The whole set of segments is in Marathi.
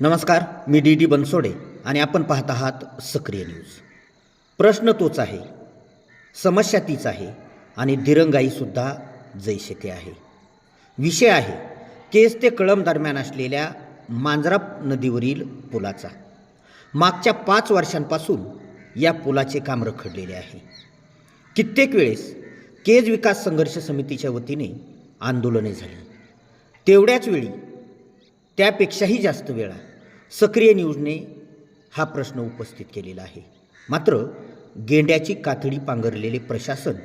नमस्कार मी डी डी बनसोडे आणि आपण पाहत आहात सक्रिय न्यूज. प्रश्न तोच आहे समस्या तीच आहे आणि दिरंगाईसुद्धा जैसे ते आहे. विषय आहे केस ते कळम दरम्यान असलेल्या मांजरा नदीवरील पुलाचा. मागच्या पाच वर्षांपासून या पुलाचे काम रखडलेले आहे. कित्येक वेळेस केज विकास संघर्ष समितीच्या वतीने आंदोलने झाली. तेवढ्याच वेळी त्यापेक्षाही जास्त वेळा सक्रिय न्यूजने हा प्रश्न उपस्थित केलेला आहे. मात्र गेंड्याची कातडी पांघरलेले प्रशासन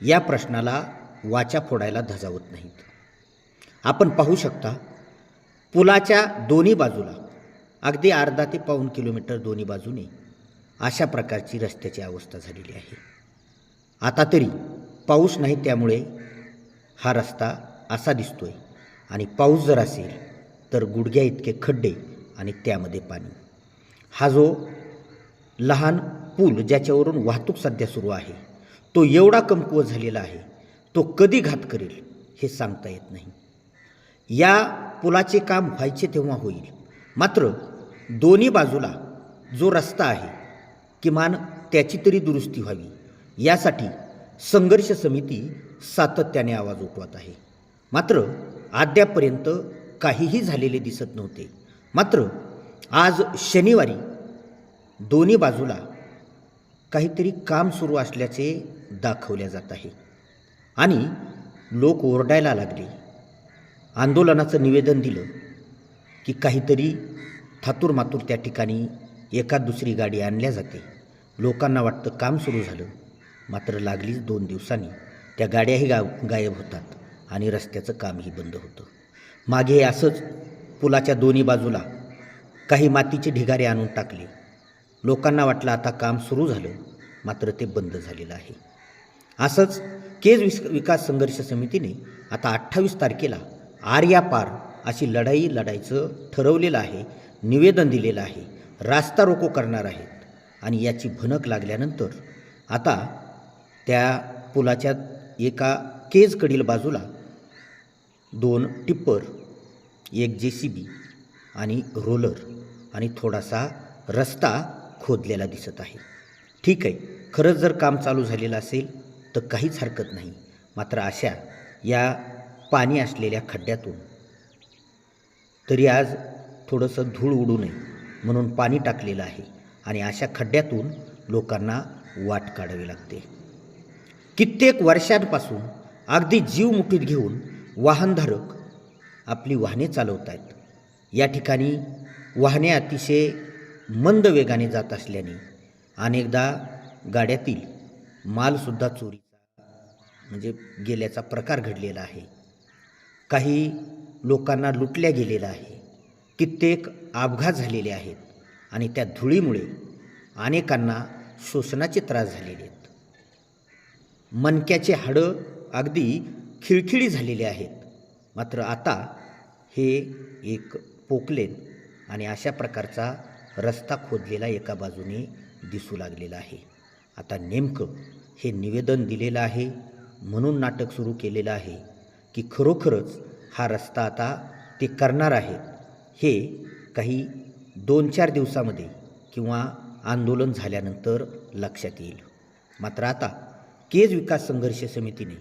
या प्रश्नाला वाचा फोडायला धजावत नाहीत. आपण पाहू शकता पुलाच्या दोन्ही बाजूला अगदी अर्धा ते पाऊण किलोमीटर दोन्ही बाजूने अशा प्रकारची रस्त्याची अवस्था झालेली आहे. आता तरी पाऊस नाही त्यामुळे हा रस्ता असा दिसतोय आणि पाऊस जर असेल तर गुडघ्या इतके खड्डे आणि त्यामध्ये पाणी. हा जो लहान पूल ज्याच्यावरून वाहतूक सध्या सुरू आहे तो एवढा कमकुवत झालेला आहे तो कधी घात करेल हे सांगता येत नाही. या पुलाचे काम व्हायचे तेव्हा होईल. मात्र दोन्ही बाजूला जो रस्ता आहे किमान त्याची तरी दुरुस्ती व्हावी. यासाठी संघर्ष समिती सातत्याने आवाज उठवत आहे. मात्र अद्यापर्यंत काहीही झालेले दिसत नव्हते. मात्र आज शनिवारी दोन्ही बाजूला काहीतरी काम सुरू असल्याचे दाखवल्या जात आहे. आणि लोक ओरडायला लागले. आंदोलनाचं निवेदन दिलं की काहीतरी थातूरमातूर त्या ठिकाणी एका दुसरी गाडी आणल्या जाते. लोकांना वाटतं काम सुरू झालं. मात्र लागलीच दोन दिवसांनी. त्या गाड्याही गा गायब होतात आणि रस्त्याचं कामही बंद होतं. मागे असंच पुलाच्या दोन्ही बाजूला काही मातीचे ढिगारे आणून टाकले. लोकांना वाटलं आता काम सुरू झालं मात्र ते बंद झालेलं आहे. असंच केज विस विकास संघर्ष समितीने आता अठ्ठावीस तारखेला आर्या पार अशी लढाई लढायचं ठरवलेलं आहे निवेदन दिलेलं आहे रास्ता रोको करणार आहेत आणि याची भनक लागल्यानंतर आता त्या पुलाच्या एका केजकडील बाजूला दोन टिप्पर एक जे सी बी आणि रोलर आणि थोडासा रस्ता खोदलेला दिसत आहे. ठीक आहे खरंच जर काम चालू झालेलं असेल तर काहीच हरकत नाही. मात्र अशा या पाणी असलेल्या खड्ड्यातून तरी आज थोडंसं धूळ उडू नये म्हणून पाणी टाकलेलं आहे आणि अशा खड्ड्यातून लोकांना वाट काढावी लागते. कित्येक वर्षांपासून अगदी जीव मुठीत घेऊन वाहनधारक आपली वाहने चालवत आहेत या ठिकाणी वाहने अतिशय मंद वेगाने जात असल्याने अनेकदा गाड्यातील मालसुद्धा चोरीचा म्हणजे गेल्याचा प्रकार घडलेला आहे. काही लोकांना लुटल्या गेलेला आहे. कित्येक अपघात झालेले आहेत आणि त्या धुळीमुळे अनेकांना शोषणाचे त्रास झालेले आहेत. मणक्याचे हाडं अगदी खिळखिळी झालेले आहेत. मात्र आता हे एक पोकलेन आणि अशा प्रकारचा रस्ता खोदलेला एका बाजूने दिसू लागलेला आहे. आता नेमकं हे निवेदन दिलेलं आहे म्हणून नाटक सुरू केलेलं आहे की खरोखरच हा रस्ता आता ते करणार आहेत हे काही दोन चार दिवसामध्ये किंवा आंदोलन झाल्यानंतर लक्षात येईल. मात्र आता केज विकास संघर्ष समितीने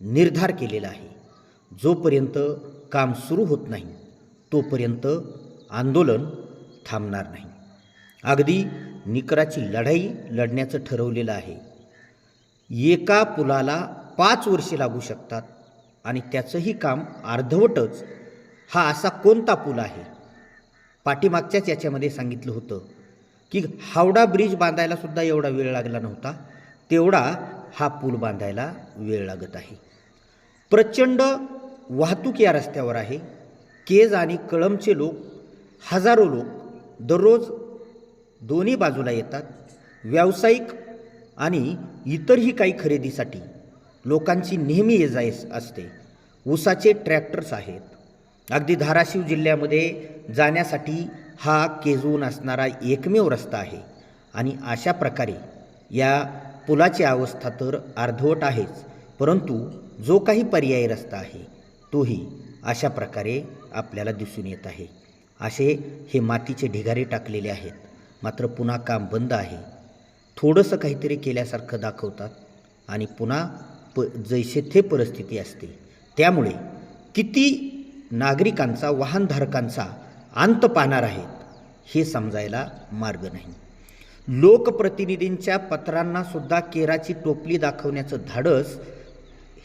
निर्धार केलेला आहे. जोपर्यंत काम सुरू होत नाही तोपर्यंत आंदोलन थांबणार नाही. अगदी निकराची लढाई लढण्याचं ठरवलेलं आहे. एका पुलाला पाच वर्षे लागू शकतात आणि त्याचंही काम अर्धवटच. हा असा कोणता पूल आहे? पाठीमागच्याच याच्यामध्ये सांगितलं होतं की हावडा ब्रिज बांधायला सुद्धा एवढा वेळ लागला नव्हता. तेवढा हा पूल बांधायला वेळ लागत आहे. प्रचंड वाहतूक या रस्त्यावर आहे. केज आणि कळमचे लोक हजारो लोक दररोज दोन्ही बाजूला येतात. व्यावसायिक आणि इतरही काही खरेदीसाठी लोकांची नेहमी ये जाय असते. ऊसाचे ट्रॅक्टर्स आहेत. अगदी धाराशिव जिल्ह्यामध्ये जाण्यासाठी हा केजवून असणारा एकमेव रस्ता आहे. आणि अशा प्रकारे या पुलाची अवस्था तर अर्धवट आहेच परंतु जो काही पर्यायी रस्ता आहे तोही अशा प्रकारे आपल्याला दिसून येत आहे. असे हे मातीचे ढिगारे टाकलेले आहेत. मात्र पुन्हा काम बंद आहे. थोडंसं काहीतरी केल्यासारखं दाखवतात आणि पुन्हा प जैसे थे परिस्थिती असते. त्यामुळे किती नागरिकांचा वाहनधारकांचा अंत पाहणार आहेत हे समजायला मार्ग नाही. लोकप्रतिनिधींच्या पत्रांना सुद्धा केराची टोपली दाखवण्याचं धाडस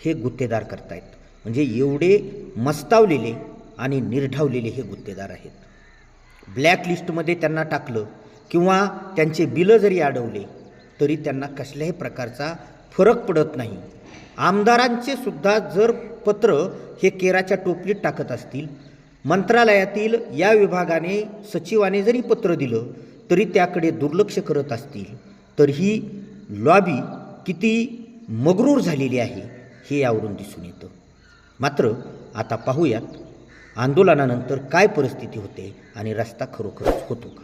हे गुत्तेदार करतायत. म्हणजे एवढे मस्तावलेले आणि निर्ढावलेले हे गुत्तेदार आहेत. ब्लॅक लिस्टमध्ये त्यांना टाकलं किंवा त्यांचे बिलं जरी अडवले तरी त्यांना कसल्याही प्रकारचा फरक पडत नाही. आमदारांचे सुद्धा जर पत्र हे केराच्या टोपलीत टाकत असतील मंत्रालयातील या विभागाने सचिवाने जरी पत्र दिलं तरी त्याकडे दुर्लक्ष करत असतील तर ही लॉबी किती मगरूर झालेली आहे हे यावरून दिसून येतं. मात्र आता पाहूयात आंदोलनानंतर काय परिस्थिती होते आणि रस्ता खरोखरच होतो का?